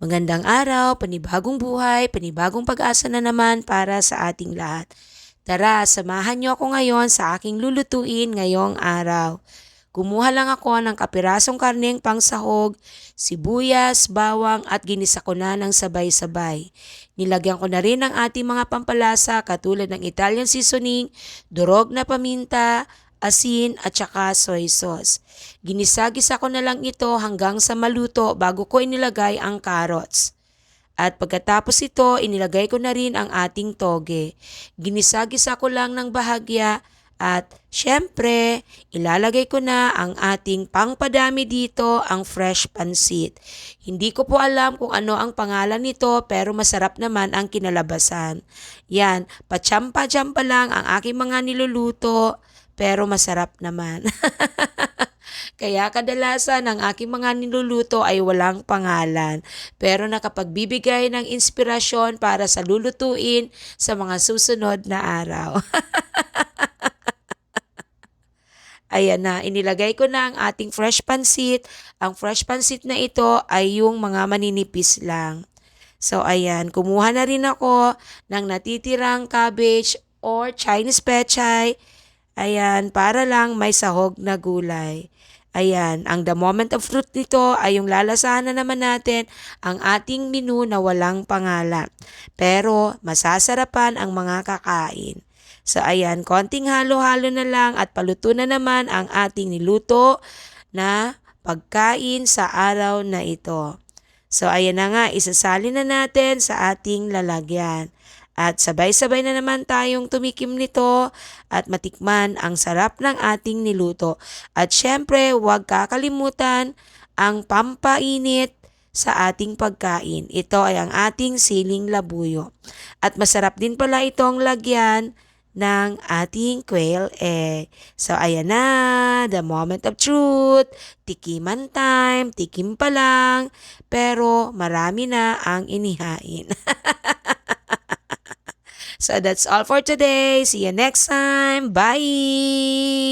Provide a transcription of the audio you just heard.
Magandang araw, panibagong buhay, panibagong pag-asa na naman para sa ating lahat. Tara, samahan niyo ako ngayon sa aking lulutuin ngayong araw. Kumuha lang ako ng kapirasong karneng pangsahog, sibuyas, bawang at ginisa ko na ng sabay-sabay. Nilagyan ko na rin ng ating mga pampalasa katulad ng Italian seasoning, durog na paminta, asin at saka soy sauce. Ginisa-gisa ko na lang ito hanggang sa maluto bago ko inilagay ang carrots. At pagkatapos ito, inilagay ko na rin ang ating toge. Ginisa-gisa ko lang ng bahagya at syempre, ilalagay ko na ang ating pangpadami dito, ang fresh pansit. Hindi ko po alam kung ano ang pangalan nito pero masarap naman ang kinalabasan. Yan, pachampa-champa lang ang aking mga niluluto pero masarap naman. Kaya kadalasan ang aking mga niluluto ay walang pangalan. Pero nakapagbibigay ng inspirasyon para sa lulutuin sa mga susunod na araw. Ayan na, inilagay ko na ang ating fresh pansit. Ang fresh pansit na ito ay yung mga maninipis lang. So ayan, kumuha na rin ako ng natitirang cabbage or Chinese pechay. Ayan, para lang may sahog na gulay. Ayan, ang the moment of truth nito ay yung lalasahan na naman natin ang ating menu na walang pangalan. Pero masasarapan ang mga kakain. So ayan, konting halo-halo na lang at paluto na naman ang ating niluto na pagkain sa araw na ito. So ayan na nga, isasali na natin sa ating lalagyan. At sabay-sabay na naman tayong tumikim nito at matikman ang sarap ng ating niluto. At syempre, huwag kakalimutan ang pampainit sa ating pagkain. Ito ay ang ating siling labuyo. At masarap din pala itong lagyan ng ating quail egg. So, ayan na, the moment of truth. Tikiman time, tikim pa lang, pero marami na ang inihain. so, that's all for today. See you next time. Bye!